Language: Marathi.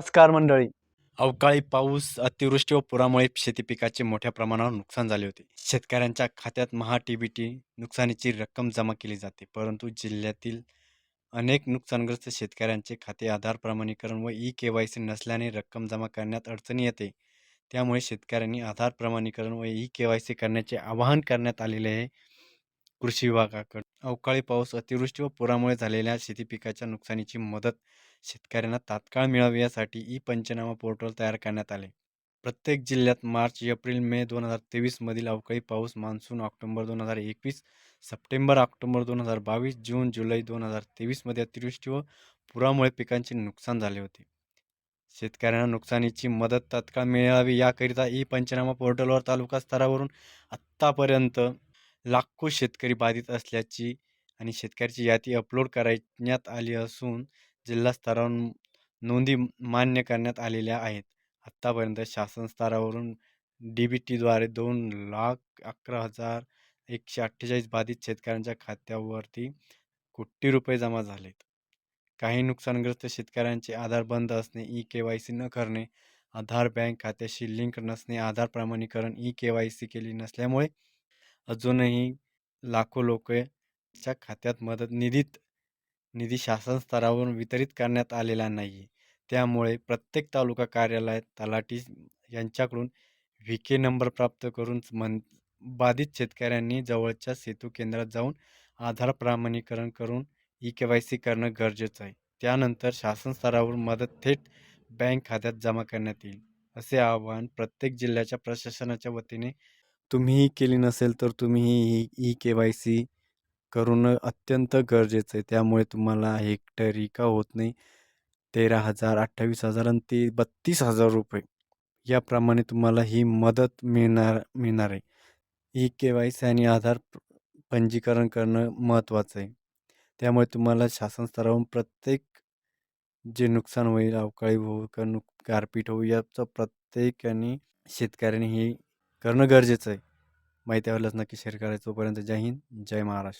नमस्कार मंडळी. अवकाळी पाऊस अतिवृष्टी व पुरामुळे शेती पिकाचे मोठ्या प्रमाणावर नुकसान झाले होते. शेतकऱ्यांच्या खात्यात महा टी बी टी नुकसानीची रक्कम जमा केली जाते परंतु जिल्ह्यातील अनेक नुकसानग्रस्त शेतकऱ्यांचे खाते आधार प्रमाणीकरण व ई के वाय सी नसल्याने रक्कम जमा करण्यात अडचणी येते. त्यामुळे शेतकऱ्यांनी आधार प्रमाणीकरण व ई के वाय सी करण्याचे आवाहन करण्यात आलेले आहे कृषी विभागाकडून. अवकाळी पाऊस अतिवृष्टी व पुरामुळे झालेल्या शेती पिकाच्या नुकसानीची मदत शेतकऱ्यांना तात्काळ मिळावी यासाठी ई पंचनामा पोर्टल तयार करण्यात आले. प्रत्येक जिल्ह्यात मार्च एप्रिल मे दोन हजार तेवीसमधील अवकाळी पाऊस मान्सून ऑक्टोबर दोन हजार एकवीस सप्टेंबर ऑक्टोबर दोन हजार बावीस जून जुलै दोन हजार तेवीसमध्ये अतिवृष्टी व पुरामुळे पिकांचे नुकसान झाले होते. शेतकऱ्यांना नुकसानीची मदत तात्काळ मिळावी याकरिता ई पंचनामा पोर्टलवर तालुका स्तरावरून आत्तापर्यंत लाखो शेतकरी बाधित असल्याची आणि शेतकऱ्याची यादी अपलोड करण्यात आली असून जिल्हा स्तरावरून नोंदी मान्य करण्यात आलेल्या आहेत. आत्तापर्यंत शासन स्तरावरून डी बी टीद्वारे दोन लाख अकरा हजार एकशे अठ्ठेचाळीस बाधित शेतकऱ्यांच्या खात्यावरती कोटी रुपये जमा झालेत. काही नुकसानग्रस्त शेतकऱ्यांचे आधार बंद असणे ई के वाय सी न करणे आधार बँक खात्याशी लिंक नसणे आधार प्रमाणीकरण ई के वाय सी केली नसल्यामुळे अजूनही लाखो लोकच्या खात्यात मदत निधीत निधी शासन स्तरावरून वितरित करण्यात आलेला नाही आहे त्यामुळे प्रत्येक तालुका कार्यालयात तलाठी यांच्याकडून व्ही के नंबर प्राप्त करून मन बाधित शेतकऱ्यांनी जवळच्या सेतू केंद्रात जाऊन आधार प्रमाणीकरण करून ई के वाय सी करणं गरजेचं आहे. त्यानंतर शासन स्तरावर मदत थेट बँक खात्यात जमा करण्यात येईल. असे आवाहन प्रत्येक जिल्ह्याच्या प्रशासनाच्या वतीने तुम्हीही केली नसेल तर तुम्ही ही ई के वाय सी करणं अत्यंत गरजेचं आहे. त्यामुळे तुम्हाला हेक्टरी का होत नाही. तेरा हजार अठ्ठावीस हजार आणि ते बत्तीस हजार रुपये. याप्रमाणे तुम्हाला ही मदत मिळणार मिळणार आहे. ई के वाय सी आणि आधार पंजीकरण करणं महत्त्वाचं आहे. त्यामुळे तुम्हाला शासन स्तरावरून प्रत्येक जे नुकसान होईल अवकाळी होऊ का नुक गारपीट होऊ याचं प्रत्येकाने शेतकऱ्याने ही करणं गरजेचं आहे. माहिती आवडल्यास नक्की शेअर करायचं. तोपर्यंत जय हिंद जय महाराष्ट्र.